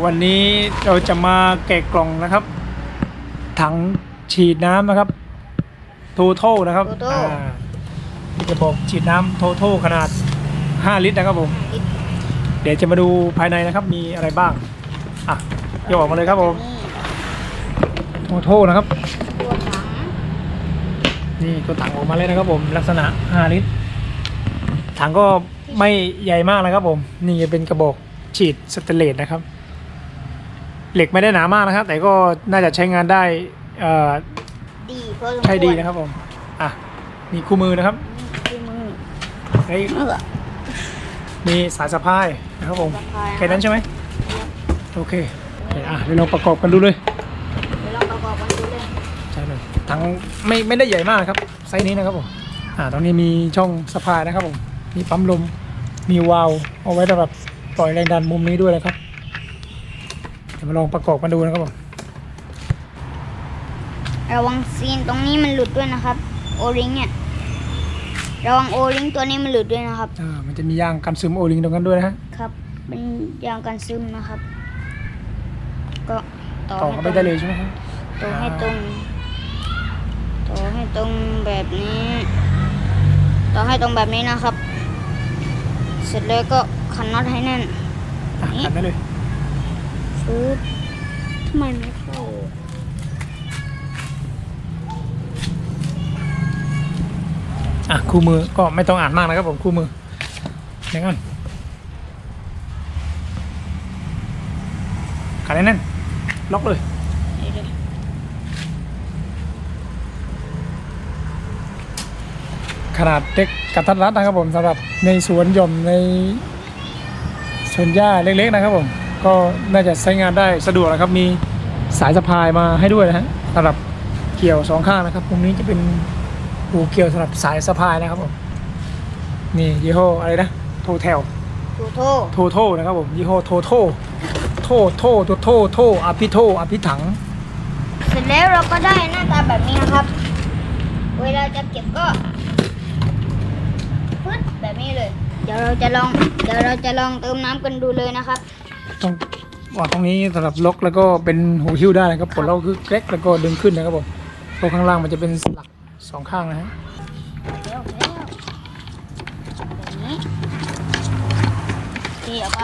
วันนี้เราจะมาแกะกล่องนะครับ ถังฉีดน้ำนะครับโทโทนะครับ Toto อ่าที่จะบอกฉีดน้ำโทโทขนาด 5 ลิตรนะครับผม เดี๋ยวจะมาดูภายในนะครับ มีอะไรบ้าง อะโยกออกมาเลยครับผมนี่โทโทนะครับ ตัวถังนี่ตัวถังออกมาเลยนะครับผม ลักษณะ 5 ลิตร ถังก็ไม่ใหญ่มากนะครับผม นี่เป็นกระบอกฉีดสเตนเลสนะครับ เหล็กไม่ได้หนามากนะครับ แต่ก็น่าจะใช้งานได้เอ่อดีพอสมควรใช้ดีนะครับผมอะมีคู่มือนะครับที่มือเฮ้ยเออมีสายสะพายนะครับผมสะพายแค่นั้นใช่ไหมโอเคโอเคอะเดี๋ยวเราประกอบกันดูเลยเดี๋ยวเราประกอบกันดูเลยใช่เลยถังไม่ไม่ได้ใหญ่มากครับไซส์นี้นะครับผมอ่าตรงนี้มีช่องสะพายนะครับผมมีปั๊มลมมีวาล์วเอาไว้สำหรับปล่อยแรงดันมุมนี้ด้วยนะครับเดี๋ยวมาลองประกอบกันดูนะครับผมระวังซีนตรงนี้มันหลุดด้วยนะครับ โอริงเนี่ยระวังโอริงตัวนี้มันหลุดด้วยนะครับ อ่ามันจะมียางกันซึมโอลิงตรงนั้นด้วยนะฮะครับ เป็นยางกันซึมนะครับ ก็ต่อต่อให้เข้าตไปรงได้เลยใช่ไหมครับ ต่อให้ตรงต่อให้ตรงแบบนี้ ต่อให้ตรงแบบนี้นะครับ เสร็จแล้วก็ขันน็อตให้แน่น อะขันได้เลย ฟืบทำไมไม่เข้าอะคู่มือก็ไม่ต้องอ่านมากนะครับผมคู่มือเดี๋ยวก่อนขันแน่นๆล็อกเลยเดี๋ยวขนาดเล็กกระทัดรัดนะครับผมสำหรับในสวนหย่อมในสวนหญ้าเล็กๆนะครับผม ก็น่าจะใช้งานได้สะดวกนะครับ มีสายสะพายมาให้ด้วยนะฮะสำหรับเกี่ยวสองข้างนะครับตรงนี้จะเป็นหูเกี่ยวสำหรับสายสะพายนะครับผมนี่ยี่ห้ออะไรนะโทเทลๆถูโทโทโทนะครับผมยี่ห้อโทโทโทโทโทโทโทอภิโทอภิถัง เสร็จแล้วเราก็ได้หน้าตาแบบนี้นะครับ เวลาจะเก็บก็ปึ๊ดแบบนี้เลย เดี๋ยวเราจะลอง เดี๋ยวเราจะลองเติมน้ำกันดูเลยนะครับ ต้องวางตรงนี้สำหรับล็อกแล้วก็เป็นหูหิ้วได้นะครับปลดล็อกคือเกร็กแล้วก็ดึงขึ้นนะครับผมตัวข้างล่างมันจะเป็นสลักสองข้างนะฮะเร็วเร็วแบบนี้เกี่ยวไป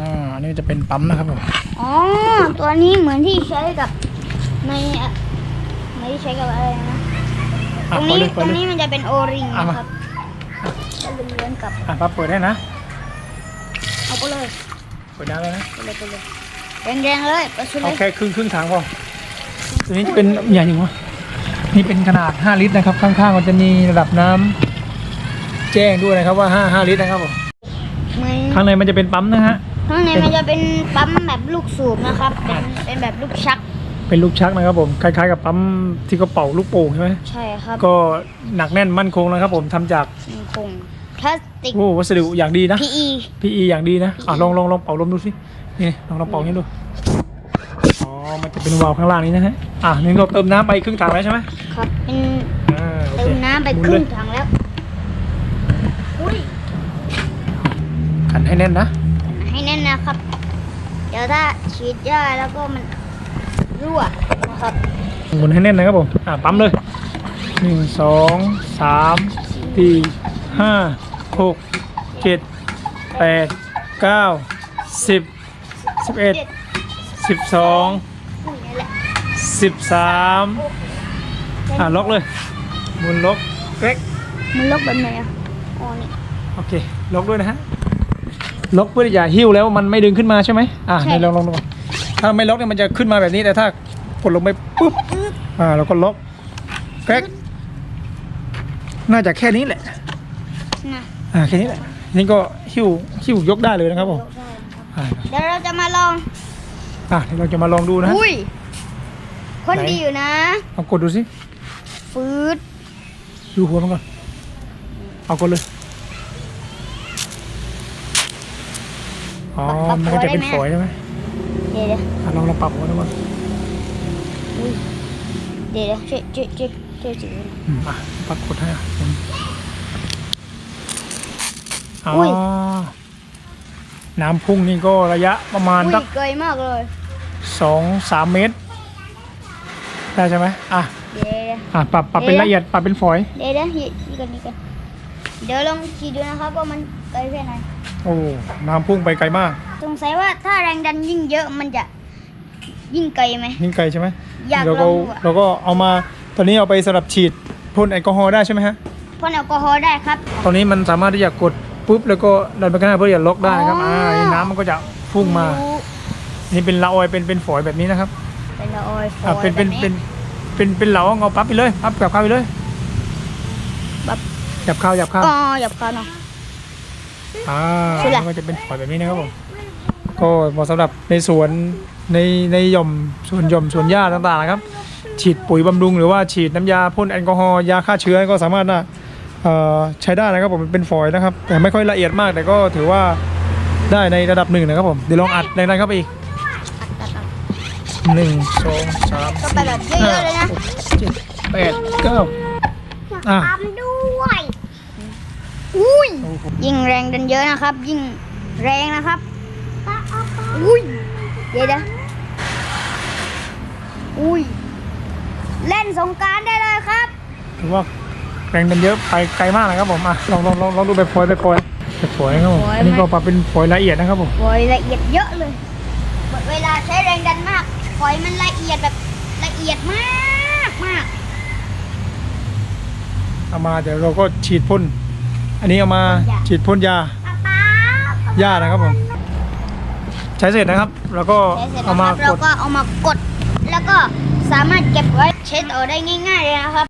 อ่าอันนี้จะเป็นปั๊มนะครับผมอ๋อตัวนี้เหมือนที่ใช้กับในไม่ได้ใช้กับอะไรนะตรงนี้ตรงนี้มันจะเป็นโอริงนะครับก็เลื่อนๆกลับอะปั๊บเปิดได้นะเอาไปเลย เปิดได้แล้วนะไปเลยไปเลยแรงๆเลยไปชุดเลเอายแค่ครึ่งครึ่งถังพอตัวนี้จะเป็นใหญ่ยังวะนี่เป็นขนาด 5 ลิตรนะครับ ข้างๆมันจะมีระดับน้ำแจ้งด้วยนะครับว่า5 5ลิตรนะครับผมเหมือนข้างในมันจะเป็นปั๊มนะฮะ ข้างในมันจะเป็นปั๊มแบบลูกสูบนะครับ เป็นเป็นแบบลูกชักเป็นลูกชักนะครับผมคล้ายๆกับปั๊มที่เขาเป่าลูกโป่งใช่ไหมใช่ครับก็หนักแน่นมั่นคงนะครับผมทำจาก มันคง พลาสติก โอ้วัสดุอย่างดีนะ PE PE อย่างดีนะอะลองลองลองเป่าลมดูสินี่ลองลองเป่าให้ดูอ๋อมันจะเป็นวาล์วข้างล่างนี้นะฮะอะนี่เราเติมน้ำไปครึ่งถังแล้วใช่ไหมครับเป็นอ่าโอเติเคมน้ำไปหมุครึ่เลงยถังแล้ว อุ้ยขันให้แน่นนะให้แน่นนะครับ เดี๋ยวถ้าฉีดหญ้าแล้วก็มันรั่วนะครับหมุนให้แน่นนะครับผมอะปั๊มเลยหนึ่งสองสามสี่ ห้าหกเจ็ดแปดเก้าสิบสิบเอ็ดสิบสองอุ้ยนี่แหละสิบสามอะล็อกเลยหมุนล็อกเก๊กมันลกแบบไหนอะอ๋อนี่โอเคล็อกด้วยนะฮะล็อกเพื่ออย่าหิ้วแล้วมันไม่ดึงขึ้นมาใช่ไหมอ่าใช่ในลองลองดูก่อนถ้าไม่ล็อกเนี่ยมันจะขึ้นมาแบบนี้แต่ถ้ากดลงไปปุ๊บอ่าเราก็ล็อกแก๊กน่าจะแค่นี้แหละ นะอ่าแค่นี้แหละนี่ก็หิ้วหิ้วยกได้เลยนะครับผมยกได้นะครับอ่าเดี๋ยวเราจะมาลอง อ่าเดี๋ยวเราจะมาลองดูนะฮะอุ้ยคนไหนดีอยู่นะเอากดดูสิฟืดดูหัวมันก่อน เอากดเลยอ๋อมันก็จะเป็นฝอยใช่ไหมเดี๋ยวเดี๋ยวอะลองเราปรับหัวดูก่อนอุ้ยเดี๋ยวเดี๋ยวช่วยช่วยช่วยช่วยถือหน่อยอืมอะปรับกดให้อะผม อ๋ออย น้ำพุ่งนี่ก็ระยะประมาณอุ้ยสักไกลมากเลยสองสามเมตร ได้ใช่ไหมอะ เดี๋ยว อะปรับปรับเป็นเอ๊ะ ละเอียดปรับเป็นฝอย เดี๋ยวเดี๋ยวนี่นี่กันนี่กันเดี๋ยวลองขี่ดูนะครับว่ามันไกลแค่ไหนโอ้น้ำพุ่งไปไกลมากสงสัยว่าถ้าแรงดันยิ่งเยอะมันจะยิ่งไกลไหม ยิ่งไกลใช่ไหมอยากเราลก็องดูอะ เราก็เอามาตอนนี้เอาไปสำหรับฉีดพ่นแอลกอฮอล์ได้ใช่ไหมฮะพ่นแอลกอฮอล์ได้ครับ ตอนนี้มันสามารถที่จะกด ปุ๊บแล้วก็ดันไปข้างหน้าเพื่ออย่าล็อกได้ครับอ๋ออ่ อ่านี่น้ำมันก็จะพุ่งมารู้นี่เป็นละออยเป็นเป็นฝอยแบบนี้นะครับเป็นละออยฟอ่าอยเป็นเป็นแบบ เป็นเป็นเป็นเหลาเงาปั๊บไปเลยปั๊บกับข้าวไปเลยปั๊บหยับข้าวหยับข้าวอ๋อหยับเขาเนาะ อ่าคืออะไร มันก็จะเป็นฝอยแบบนี้นะครับผมก็เหมาะสำหรับในสวนในในหย่อมสวนหย่อมสวนหญ้าต่างๆนะครับ ฉีดปุ๋ยบำรุงหรือว่าฉีดน้ำยาพ่นแอลกอฮอล์ยาฆ่าเชื้อก็สามารถนะเอ่อ ใช้ได้นะครับผมเป็นฝอยนะครับ แต่ไม่ค่อยละเอียดมากแต่ก็ถือว่าได้ในระดับหนึ่งนะครับผมเดี๋ยวลองอัดแรงๆเข้าไปอีกหนึ่งสองสามก็ไปแบบเยอะๆเลยนะหกเจ็ดแปดเก้าอะทำด้วยอุ้ยยิ่งแรงดันเยอะนะครับ ยิ่งแรงนะครับอุ้ยเดี๋ยวนะอุ้ยเล่นสงการได้เลยครับถือว่า แรงดันเยอะไปไกลมากนะครับผมอะลองลองลองลองดูแบบฝอยแบบฝอยแบบฝอยนะครับผมฝอยไหมอันนี้ก็ปรับเป็นฝอยละเอียดนะครับผมฝอยละเอียดเยอะเลยเวลาใช้แรงดันมากฝอยมันละเอียดแบบละเอียดมากมากเอามาเดี๋ยวเราก็ฉีดพ่นอันนี้เอามาพ่นยาฉีดพ่นยาป๊าป๊าหญ้านะครับผม ใช้เสร็จนะครับ แล้วก็ใช้เสร็จเอาแล้วคมารับเรากดก็เอามากด แล้วก็สามารถเก็บไว้ใช้ต่อได้ง่าย ๆ เลยนะครับ